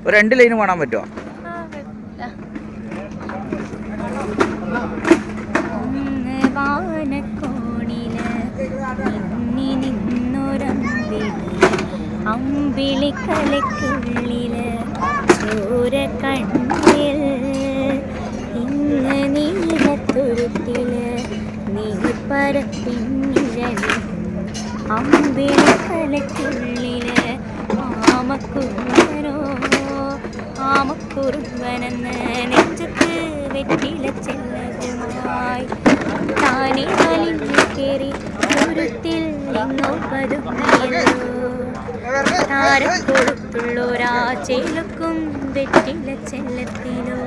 ഒരു രണ്ട് ലൈന് പാടാൻ പറ്റുമോ ആ, കുഴപ്പമില്ല. ഒന്ന് വാനക്കോണിൽ മിന്നി നിന്നൊരമ്പിളി അമ്പിളി കലയ്ക്കുള്ളിൽ ചോര കണ്ണിൽ ഇന്ന് നീലത്തുരുത്തിൽ നീ ആമക്കുറുമ്പനോ ആമക്കുറുമ്പനെന്ന് നെഞ്ചത്ത് വെറ്റില ചെല്ലവുമായി താനെ വലിഞ്ഞു കയറി ദൂരത്തിൽ നിന്നോ. പതുക്കിയല്ലോ താരക്കൊടുത്തുള്ളോരാ ചേലക്കും വെറ്റില ചെല്ലത്തിലോ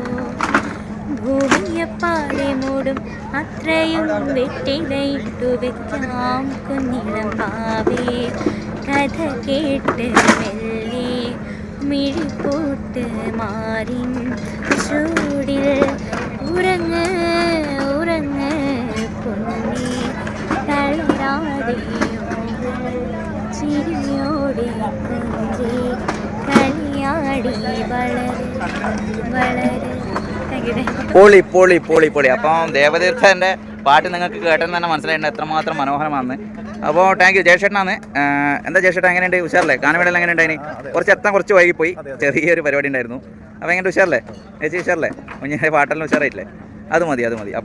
ഭൂമിയപ്പാടെ മൂടും അത്രയും വെറ്റിലയിട്ടു വെക്കാം കുഞ്ഞിളം പാവേ. കഥ കേട്ട് മെല്ലെ മിഴിപ്പൂട്ട് മാറിൻ. ചൂടിൽ ഉറങ്ങ് ഉറങ്ങ പൊന്നി. തളരാതെ ചിരിയോടെ കുഞ്ചി കളിയാടി വളര് വളര്. പോളി പോളി പോളി പോളി. അപ്പം ദേവതീർത്ഥന്റെ പാട്ട് നിങ്ങൾക്ക് കേട്ടെന്ന് തന്നെ മനസ്സിലായിട്ടുണ്ട്. എത്രമാത്രം മനോഹരമാണ് അപ്പോൾ താങ്ക് യു ജയശേട്ടനാണ്. എന്താ ജയശേട്ടൻ എങ്ങനെയുണ്ട്? ഉഷാറല്ലേ? ഗാനമേളയിൽ എങ്ങനെ ഉണ്ടായിന് കുറച്ച് എത്താൻ കുറച്ച് വൈകിപ്പോയി. ചെറിയൊരു പരിപാടി ഉണ്ടായിരുന്നു. അപ്പോൾ എങ്ങനെ ഉഷാറല്ലേ? ചേച്ചി ഉഷാറല്ലേ? കുഞ്ഞിന്റെ പാട്ടെല്ലാം ഉഷാറായിട്ടില്ലേ? അത് മതി അത് മതി.